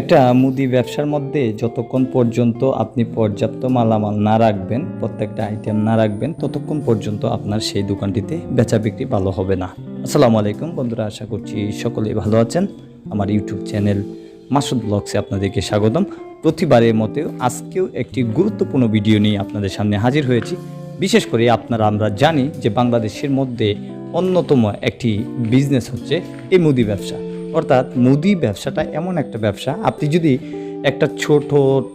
একটা মুদি ব্যবসার মধ্যে যতক্ষণ পর্যন্ত আপনি পর্যাপ্ত মালামাল না রাখবেন, প্রত্যেকটা আইটেম না রাখবেন, ততক্ষণ পর্যন্ত আপনার সেই দোকানটিতে বেচা বিক্রি ভালো হবে না। আসসালামু আলাইকুম বন্ধুরা, আশা করছি সকলেই ভালো আছেন। আমার ইউটিউব চ্যানেল মাসুদ ব্লগসে আপনাদেরকে স্বাগতম। প্রতিবারের মতেও আজকেও একটি গুরুত্বপূর্ণ ভিডিও নিয়ে আপনাদের সামনে হাজির হয়েছি। বিশেষ করে আপনারা, আমরা জানি যে বাংলাদেশের মধ্যে অন্যতম একটি বিজনেস হচ্ছে এই মুদি ব্যবসা। অর্থাৎ মুদি ব্যবসাটা এমন একটা ব্যবসা। আপনি যদি একটা ছোট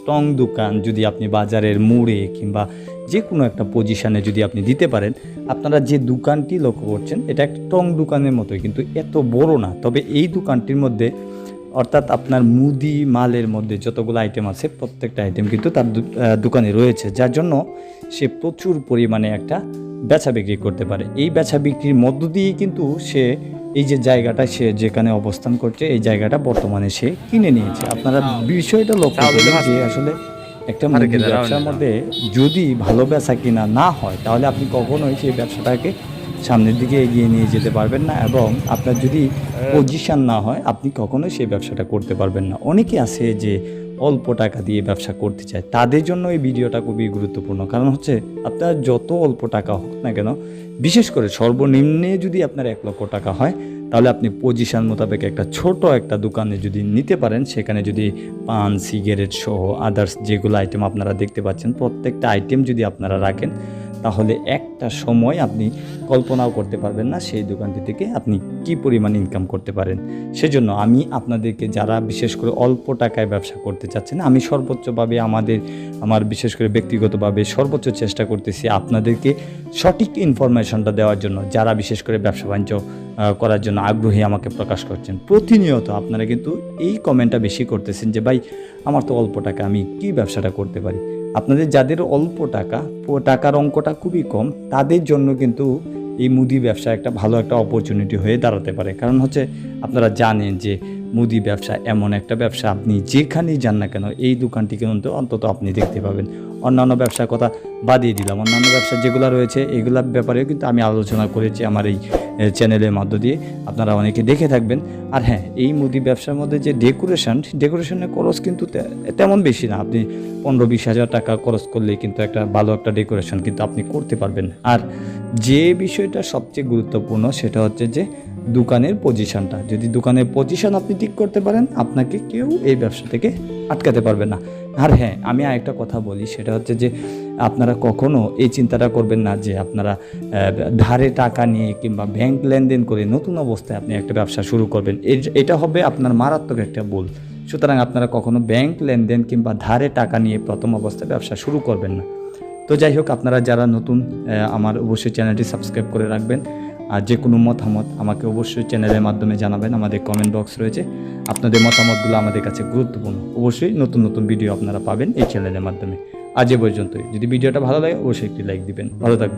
টং দোকান যদি আপনি বাজারের মোড়ে কিংবা যে কোনো একটা পজিশানে যদি আপনি দিতে পারেন, আপনারা যে দোকানটি লক্ষ্য করছেন, এটা একটা টং দোকানের মতোই, কিন্তু এত বড় না। তবে এই দোকানটির মধ্যে অর্থাৎ আপনার মুদি মালের মধ্যে যতগুলো আইটেম আছে, প্রত্যেকটা আইটেম কিন্তু তার দোকানে রয়েছে, যার জন্য সে প্রচুর পরিমাণে একটা বেচা বিক্রি করতে পারে। এই বেচা বিক্রির মধ্য দিয়েই কিন্তু সে এই যে জায়গাটা সে যেখানে অবস্থান করছে এই জায়গাটা বর্তমানে সে কিনে নিয়েছে। আপনারা বিষয়টা লক্ষ্য করবেন যে আসলে একটা মুদি ব্যবসার মধ্যে যদি ভালো বেচা কিনা না হয় তাহলে আপনি কখনোই সেই ব্যবসাটাকে সামনের দিকে এগিয়ে নিয়ে যেতে পারবেন না এবং আপনার যদি পজিশন না হয় আপনি কখনোই সেই ব্যবসাটা করতে পারবেন না। অনেকে আছে যে অল্প টাকা দিয়ে ব্যবসা করতে চায়, তাদের জন্য এই ভিডিওটা খুবই গুরুত্বপূর্ণ। কারণ হচ্ছে, আপনার যত অল্প টাকা হোক না কেন, বিশেষ করে সর্বনিম্নে যদি আপনার এক লক্ষ টাকা হয়, তাহলে আপনি পজিশন মোতাবেক একটা ছোট একটা দোকানে যদি নিতে পারেন, সেখানে যদি পান সিগারেট সহ আদার্স যেগুলো আইটেম আপনারা দেখতে পাচ্ছেন, প্রত্যেকটা আইটেম যদি আপনারা রাখেন তাহলে একটা সময় আপনি কল্পনাও করতে পারবেন না সেই দোকানটি থেকে আপনি কি পরিমাণ ইনকাম করতে পারেন। সেজন্য আমি আপনাদেরকে যারা বিশেষ করে অল্প টাকায় ব্যবসা করতে চাচ্ছেন, আমি সর্বোচ্চভাবে আমাদের, আমার বিশেষ করে ব্যক্তিগতভাবে সর্বোচ্চ চেষ্টা করতেছি আপনাদেরকে সঠিক ইনফরমেশনটা দেওয়ার জন্য, যারা বিশেষ করে ব্যবসা বাণিজ্য করার জন্য আগ্রহী আমাকে প্রকাশ করছেন। প্রতিনিয়ত আপনারা কিন্তু এই কমেন্টটা বেশি করতেছেন যে, ভাই, আমার তো অল্প টাকা, আমি কি ব্যবসাটা করতে পারি? আপনাদের যাদের অল্প টাকা টাকার অঙ্কটা খুবই কম, তাদের জন্য কিন্তু এই মুদি ব্যবসা একটা ভালো একটা অপরচুনিটি হয়ে দাঁড়াতে পারে। কারণ হচ্ছে আপনারা জানেন যে মুদি ব্যবসা, এমন একটা ব্যবসা আপনি যেখানেই যান না কেন, এই দোকানটিকে কিন্তু অন্তত আপনি দেখতে পাবেন। অন্যান্য ব্যবসার কথা বাদিয়ে দিলাম। অন্যান্য ব্যবসা যেগুলো রয়েছে এগুলোর ব্যাপারেও কিন্তু আমি আলোচনা করেছি আমার এই চ্যানেলের মধ্য দিয়ে। আপনারা অনেকে দেখে থাকবেন। আর হ্যাঁ এই মুদি ব্যবসার মধ্যে যে ডেকোরেশন ডেকোরেশনের খরচ কিন্তু তেমন বেশি না। আপনি পনেরো বিশ হাজার টাকা খরচ করলেই কিন্তু একটা ভালো একটা ডেকোরেশন কিন্তু আপনি করতে পারবেন। আর যে বিষয়টা সবচেয়ে গুরুত্বপূর্ণ সেটা হচ্ছে যে দোকানের পজিশনটা যদি দোকানের পজিশন আপনি ঠিক করতে পারেন, আপনাকে কেউ এই ব্যবসা থেকে আটকাতে পারবে না। আর হ্যাঁ আমি আরেকটা কথা বলি, সেটা হচ্ছে যে আপনারা কখনো এই চিন্তাটা করবেন না যে আপনারা ধারে টাকা নিয়ে কিংবা ব্যাংক লেনদেন করে নতুন অবস্থায় আপনি একটা ব্যবসা শুরু করবেন। এটা হবে আপনার মারাত্মক একটা ভুল। সুতরাং আপনারা কখনো ব্যাংক লেনদেন কিংবা ধারে টাকা নিয়ে প্রথম অবস্থায় ব্যবসা শুরু করবেন না। তো যাই হোক, আপনারা যারা নতুন আমার অবশ্যই চ্যানেলটি সাবস্ক্রাইব করে রাখবেন। আর যে কোনো মতামত আমাকে অবশ্যই চ্যানেলের মাধ্যমে জানাবেন, আমাদের কমেন্ট বক্স রয়েছে। আপনাদের মতামতগুলো আমাদের কাছে গুরুত্বপূর্ণ। অবশ্যই নতুন নতুন ভিডিও আপনারা পাবেন এই চ্যানেলের মাধ্যমে। আজ এ পর্যন্তই। যদি ভিডিওটা ভালো লাগে, অবশ্যই একটি লাইক দিবেন। ভালো থাকবেন।